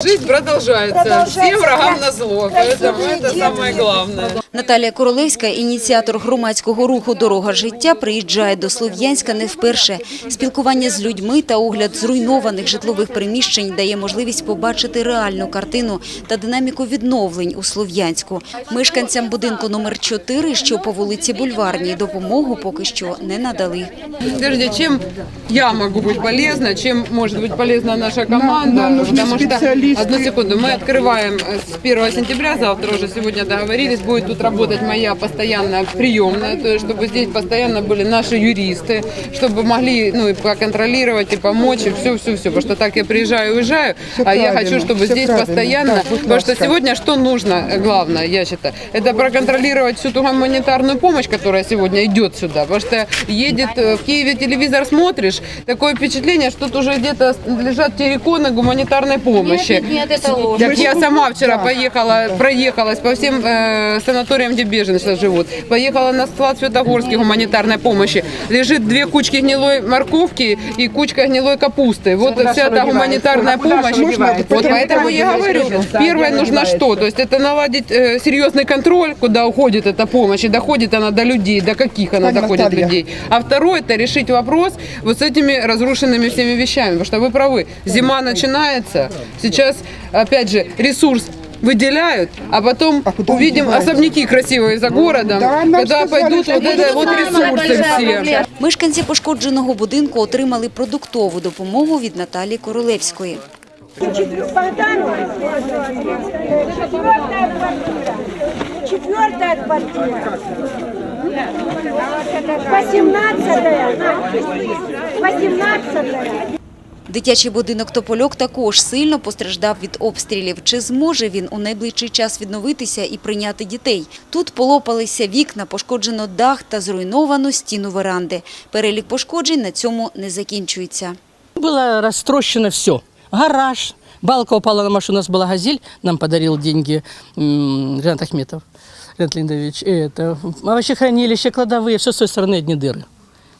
Жизнь продолжается. Продолжается. Всем врагам Я- на зло. я Поэтому всё это время самое делаю. главное. Наталія Королевська, ініціатор громадського руху Дорога життя, приїжджає до Слов'янська не вперше. Спілкування з людьми та огляд зруйнованих житлових приміщень дає можливість побачити реальну картину та динаміку відновлень у Слов'янську. Мешканцям будинку номер 4, що по вулиці Бульварній, допомогу поки що не надали. Скажите, чем я могу быть полезна, чем может быть полезна наша команда? нам нужны Потому что, специалисты. одну секунду, мы открываем э, с 1 сентября, завтра уже сегодня договорились, будет тут работать моя постоянная приемная, то есть чтобы здесь постоянно были наши юристы, чтобы могли ну, и поконтролировать, и помочь, и все-все-все. Потому что так я приезжаю, уезжаю, Всё а я хочу, чтобы здесь правильно. постоянно, будь потому что сегодня что нужно, главное, я считаю, это проконтролировать всю ту гуманитарную помощь, которая сегодня идет сюда. Потому что едет э, в Киеве телевизор смотришь, такое впечатление, что тут уже где-то лежат терриконы гуманитарной помощи. Нет, это ложь. Так я сама вчера поехала, проехалась по всем э, санаториям, где беженцы живут. Поехала на склад Светогорский гуманитарной помощи. Лежит две кучки гнилой морковки и кучка гнилой капусты. Вот вся эта гуманитарная помощь. Вот поэтому я говорю, первое нужно что? То есть это наладить э, серьезный контроль, куда уходит эта помощь, и доходит она до людей, до каких она Пані доходит Наталья. людей. А второе, это решить вопрос вот с этими разрушенными всеми вещами. Потому что вы правы, зима начинается, сейчас, опять же, ресурс выделяют, а потом, а потом увидим особняки красивые за городом, да, когда пойдут вот, это, вот ресурсы всі. Мешканці пошкодженого будинку отримали продуктову допомогу від Наталії Королевської. Четвертая квартира. 18 18 Дитячий будинок «Топольок» також сильно постраждав від обстрілів. Чи зможе він у найближчий час відновитися і прийняти дітей? Тут полопалися вікна, пошкоджено дах та зруйновано стіну веранди. Перелік пошкоджень на цьому не закінчується. Было растрощено все. Гараж, балка упала на машину, у нас была «Газель», нам подарил деньги м, Ренат Ахметов, Ренат Леонидович. И Это, овощехранилище, кладовые, все с той стороны одни дыры.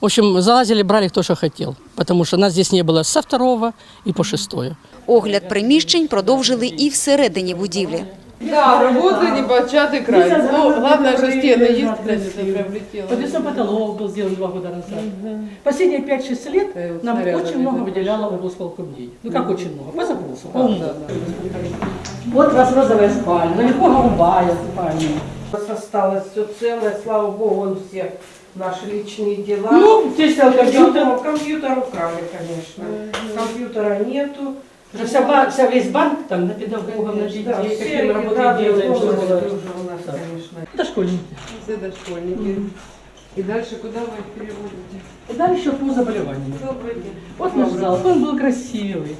В общем, залазили, брали кто что хотел, потому что нас здесь не было со второго и по шестое. Огляд приміщень продовжили і всередині будівлі. Да, работа не початый край. Ну, главное, что стены есть красивые, приобретела. Подвесной потолок был сделан два года назад. Последние 5-6 лет вот нам снаряды очень много видно. выделяло облсполкомней. Ну как очень много? По запросу. Полно. Вот у вас розовая спальня, наверху голубая спальня. У нас осталось все целое, слава богу, вон все наши личные дела. Ну, здесь стоял компьютер. компьютер, компьютер украли, конечно. Компьютера нету. Уже вся, ба- вся весь банк там на педагогов, на детей, Да, какие все мы работы регистрации делаем. тоже что было. уже у нас, Да. конечно. Это школьники. Все дошкольники. И дальше куда вы их переводите? Там еще по заболеваниям. Добрый день. Вот наш зал, он был красивый.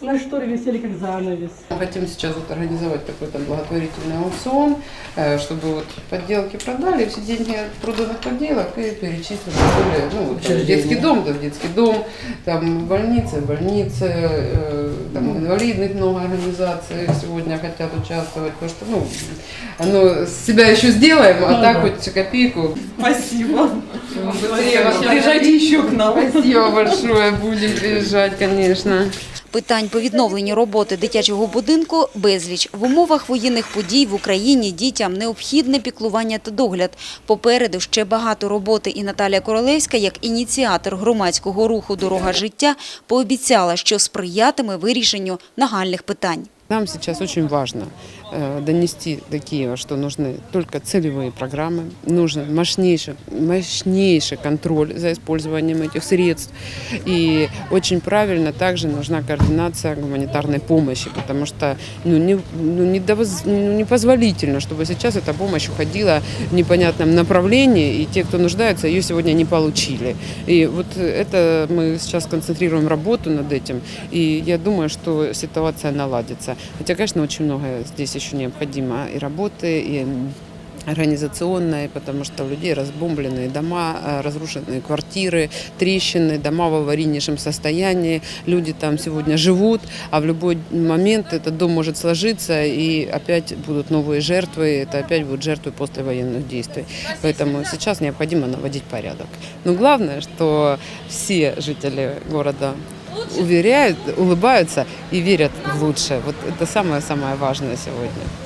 На шторы висели как занавес. Мы Хотим сейчас вот организовать такой там благотворительный аукцион, э, чтобы вот подделки продали, все деньги от проданных подделок и перечислили более, ну, вот, там, в детский дом, да, в детский дом, там больницы, больницы, э, там инвалидных много организаций сегодня хотят участвовать, потому что, ну, оно себя еще сделаем, а так хоть копейку. Спасибо. Быстрее Приезжайте еще к нам. Спасибо большое, будем приезжать, конечно. Питань по відновленню роботи дитячого будинку безліч. В умовах воєнних подій в Україні дітям необхідне піклування та догляд. Попереду ще багато роботи. І Наталія Королевська, як ініціатор громадського руху «Дорога життя», пообіцяла, що сприятиме вирішенню нагальних питань. Нам сейчас очень важно донести до Киева, что нужны только целевые программы, нужен мощнейший, мощнейший контроль за использованием этих средств. И очень правильно также нужна координация гуманитарной помощи, потому что ну, не, ну, недовоз- ну, непозволительно, чтобы сейчас эта помощь уходила в непонятном направлении, и те, кто нуждается, ее сегодня не получили. И вот это мы сейчас концентрируем работу над этим, и я думаю, что ситуация наладится. Хотя, конечно, очень много здесь еще необходимо и работы, и организационной, потому что у людей разбомбленные дома, э, разрушенные квартиры, трещины, дома в аварийнейшем состоянии. Люди там сегодня живут, а в любой момент этот дом может сложиться, и опять будут новые жертвы, это опять будут жертвы послевоенных действий. Поэтому сейчас необходимо наводить порядок. Но главное, что все жители города уверяют, улыбаются и верят в лучшее. Вот это самое-самое важное сегодня.